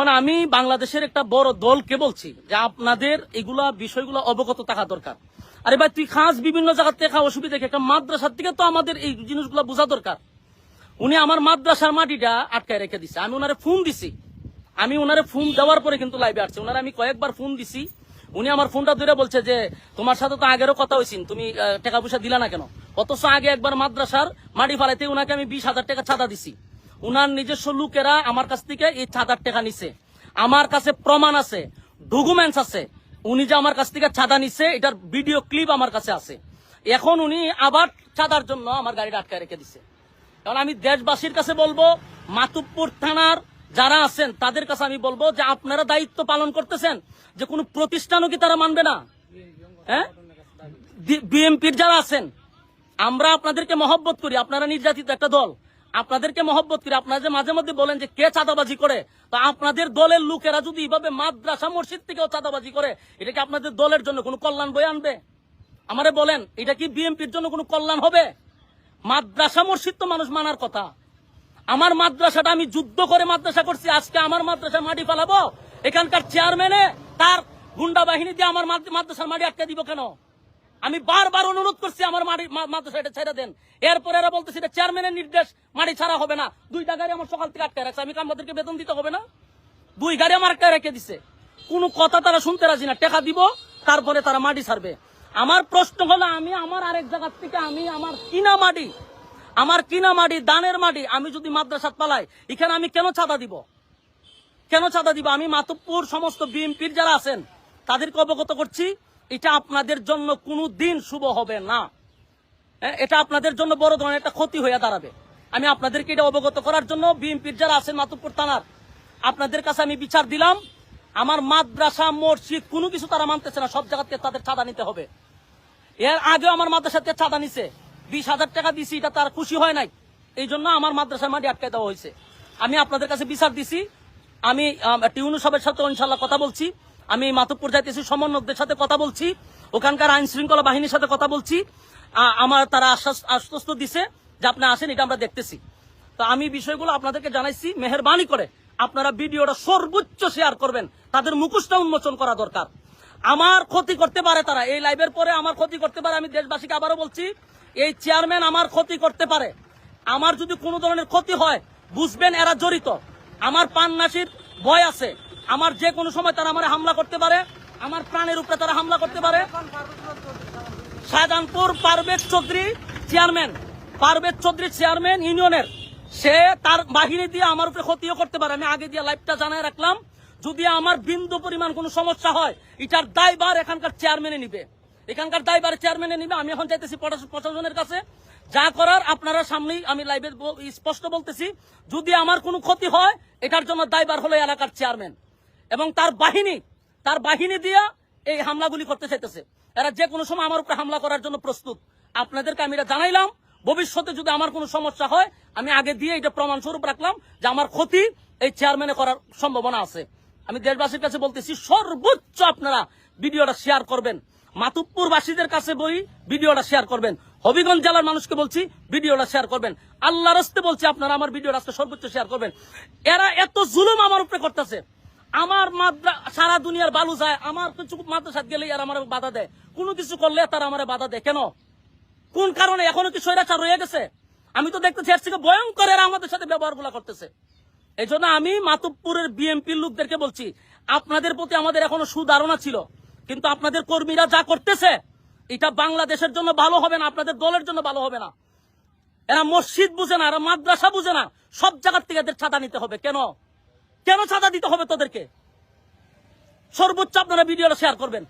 এখন আমি বাংলাদেশের একটা বড় দলকে বলছি যে আপনাদের এগুলা বিষয়গুলো অবগত থাকা দরকার। আরে ভাই, তুই খাস বিভিন্ন জায়গা থেকে খা অসুবিধা? একটা মাদ্রাসার থেকে তো আমাদের এই জিনিসগুলো বোঝা দরকার। উনি আমার মাদ্রাসার মাটিটা আটকায় রেখে দিছে। আমি ওনারে ফোন দিছি। আমি ওনারে ফোন দেওয়ার পরে কিন্তু লাইভে আসছে। ওনারে আমি কয়েকবার ফোন দিছি। উনি আমার ফোনটা ধরে বলছে যে, তোমার সাথে তো আগেরও কথা হয়েছিল তুমি টাকা পয়সা দিলা না কেন? অথচ আগে একবার মাদ্রাসার মাটি ফালাইতে উনাকে আমি বিশ হাজার টাকা ছাদা দিছি। উনার নিজস্ব লোকেরা আমার কাছ থেকে এই ছাদার টাকা নিছে। আমার কাছে প্রমাণ আছে ডকুমেন্টস আছে। উনি যে আমার কাছ থেকে ছাদা নিছে, এটার ভিডিও ক্লিপ আমার কাছে আছে। এখন উনি আবার ছাদার জন্য আমার গাড়িটা আটকায় রেখে দিছে। কারণ আমি দেশবাসীর কাছে বলব মাতুব্বর থানার যারা আছেন, তাদের কাছে আমি বলব যে আপনারা দায়িত্ব পালন করতেছেন যে কোনো প্রতিষ্ঠানও কি তারা মানবে না? হ্যাঁ? বিএমপির যারা আছেন, আমরা আপনাদেরকে মহব্বত করি, আপনারা নির্যাতিত একটা দল। আপনাদেরকে মহব্বত করি। আপনারা যে মাঝে মধ্যে বলেন যে কে চাঁদাবাজি করে, তো আপনাদের দলের লোকেরা যদি এইভাবে মাদ্রাসা মসজিদ থেকেও চাঁদাবাজি করে, এটা কি আপনাদের দলের জন্য কোনো কল্যাণ বয়ে আনবে? আমারে বলেন, এটা কি বিএমপির জন্য কোনো কল্যাণ হবে? মাদ্রাসা মসজিদ তো মানুষ মানার কথা। আমার মাদ্রাসাটা আমি যুদ্ধ করে মাদ্রাসা করছি, আজকে আমার মাদ্রাসা মাটি ফেলাবো? এখানকার চেয়ারম্যানে তার গুন্ডা বাহিনী দিয়ে আমার মাদ- মাদ্রাসার মাটি আটকে দিব কেন? আমি বারবার অনুরোধ করছি আমার মাটি মা- মাদ্রাসা এটা ছেড়ে দেন। এরপরে এরা বলতেছে এটা চেয়ারম্যানের নির্দেশ, মাটি ছাড়া হবে না। দুইটা গাড়ি আমার সকাল থেকে আটকে রাখছে। আমি আমাদেরকে বেতন দিতে হবে না। দুই গাড়ি আমার আটকে রেখে দিছে। কোনো কথা তারা শুনতে রাজি না। টাকা দিব, তারপরে তারা মাটি ছাড়বে। আমার প্রশ্ন হলো, আমি আমার আরেক জায়গার থেকে আমি আমার কিনা মাটি, আমার কিনা মাটি, দানের মাটি, আমি যদি মাদ্রাসাত পালাই, এখানে আমি কেন চাঁদা দিব? কেন চাঁদা দিব? আমি মাতব্বর সমস্ত বিএনপির যারা আছেন, তাদেরকে অবগত করছি। এটা আপনাদের জন্য কোনো দিন শুভ হবে না। হ্যাঁ, এটা আপনাদের জন্য বড় ধরনের একটা ক্ষতি হয়ে দাঁড়াবে। আমি আপনাদেরকে এটা অবগত করার জন্য বিএনপির যারা আছেন মাতুপুর থানার আপনাদের কাছে আমি বিচার দিলাম। আমার মাদ্রাসা মসজিদ কোনো কিছু তারা মানতেছে না সব জায়গাতে তাদের চাঁদা নিতে হবে। এর আগেও আমার মাদ্রাসাতে চাঁদা নিছে। বিশ হাজার টাকা দিছি এটা তার খুশি হয় নাই। এই জন্য আমার মাদ্রাসার মাটি আটকে দেওয়া হয়েছে। আমি আপনাদের কাছে বিচার দিছি। আমি টিউনু সাহেবের সাথে ইনশাল্লাহ কথা বলছি। আমি মাতব্বর যাইতেছি সমন্বয়কদের সাথে কথা বলছি, ওখানকার আইন শৃঙ্খলা বাহিনীর সাথে কথা বলছি আমার তারা আশ্বাস, আশ্বস্ত দিছে যে আপনি আসেন, এটা আমরা দেখতেছি। তো আমি বিষয়গুলো আপনাদেরকে জানাইছি, মেহরবানি করে আপনারা ভিডিওটা সর্বোচ্চ শেয়ার করবেন, তাদের মুখোশটা উন্মোচন করা দরকার। আমার ক্ষতি করতে পারে তারা, এই লাইভের পরে আমার ক্ষতি করতে পারে, আমি দেশবাসীকে আবারও বলছি, এই চেয়ারম্যান আমার ক্ষতি করতে পারে। আমার যদি কোনো ধরনের ক্ষতি হয়, বুঝবেন এরা জড়িত। আমার পান্নাসির ভয় আছে। আমার যে কোনো সময় তারা আমার হামলা করতে পারে, আমার প্রাণের উপরে তারা হামলা করতে পারে। শাহজাহানপুর পারভেজ চৌধুরী চেয়ারম্যান, পারভেজ চৌধুরী চেয়ারম্যান ইউনিয়নের, সে তার বাহিনী দিয়ে আমার উপরে ক্ষতিও করতে পারে। আমি আগে দিয়ে লাইভটা জানাই রাখলাম, যদি আমার বিন্দু পরিমাণ কোনো সমস্যা হয়, এটার দায়বার এখানকার চেয়ারম্যানে নিবে। এখানকার দায়বার চেয়ারম্যানে নিবে, আমি এখন চাইতেছি প্রশাস- প্রশাসনের কাছে। যা করার আপনারা সামনেই আমি লাইভে স্পষ্ট বলতেছি। যদি আমার কোনো ক্ষতি হয়, এটার জন্য দায়বার হলো এলাকার চেয়ারম্যান এবং তার বাহিনী তার বাহিনী দিয়া এই হামলাগুলি করতে চাইতেছে। এরা যে কোনো সময় আমার উপরে হামলা করার জন্য প্রস্তুত। আপনাদেরকে আমি এটা জানাইলাম। ভবিষ্যতে যদি আমার কোনো সমস্যা হয়, আমি আগে দিয়ে এটা প্রমাণ স্বরূপ রাখলাম যে আমার ক্ষতি এই চেয়ারম্যানে করার সম্ভাবনা আছে। আমি দেশবাসীর কাছে বলতেছি, সর্বোচ্চ আপনারা ভিডিওটা শেয়ার করবেন। মাতুব্বরবাসীদের কাছে বই ভিডিওটা শেয়ার করবেন। হবিগঞ্জ জেলার মানুষকে বলছি, ভিডিওটা শেয়ার করবেন। আল্লাহ রাস্তে বলছি, আপনারা আমার ভিডিওটা আজকে সর্বোচ্চ শেয়ার করবেন। এরা এত জুলুম আমার উপরে করতেছে। আমার মাদ্রা, সারা দুনিয়ার বালু যায়, আমার কিছু মাদ্রাসাত গেলে আর আমার বাধা দেয়। কোনো কিছু করলে তারা আমার বাধা দেয়। কেন? কোন কারণে? এখনও কি স্বৈরাচার রয়ে গেছে? আমি তো দেখতেছি, এর থেকে ভয়ঙ্কর এরা আমাদের সাথে ব্যবহারগুলা করতেছে। এই আমি মাতুবপুরের বিএনপির লোকদেরকে বলছি, আপনাদের প্রতি আমাদের এখনও সুধারণা ছিল। কিন্তু আপনাদের কর্মীরা যা করতেছে, এটা বাংলাদেশের জন্য ভালো হবে না, আপনাদের দলের জন্য ভালো হবে না। এরা মসজিদ বুঝে না, এরা মাদ্রাসা বুঝে না, সব জায়গার থেকে এদের ছাতা নিতে হবে। কেন? কেন ছাতা দিতে হবে তোদেরকে? সর্বোচ্চ আপনারা ভিডিওটা শেয়ার করবেন।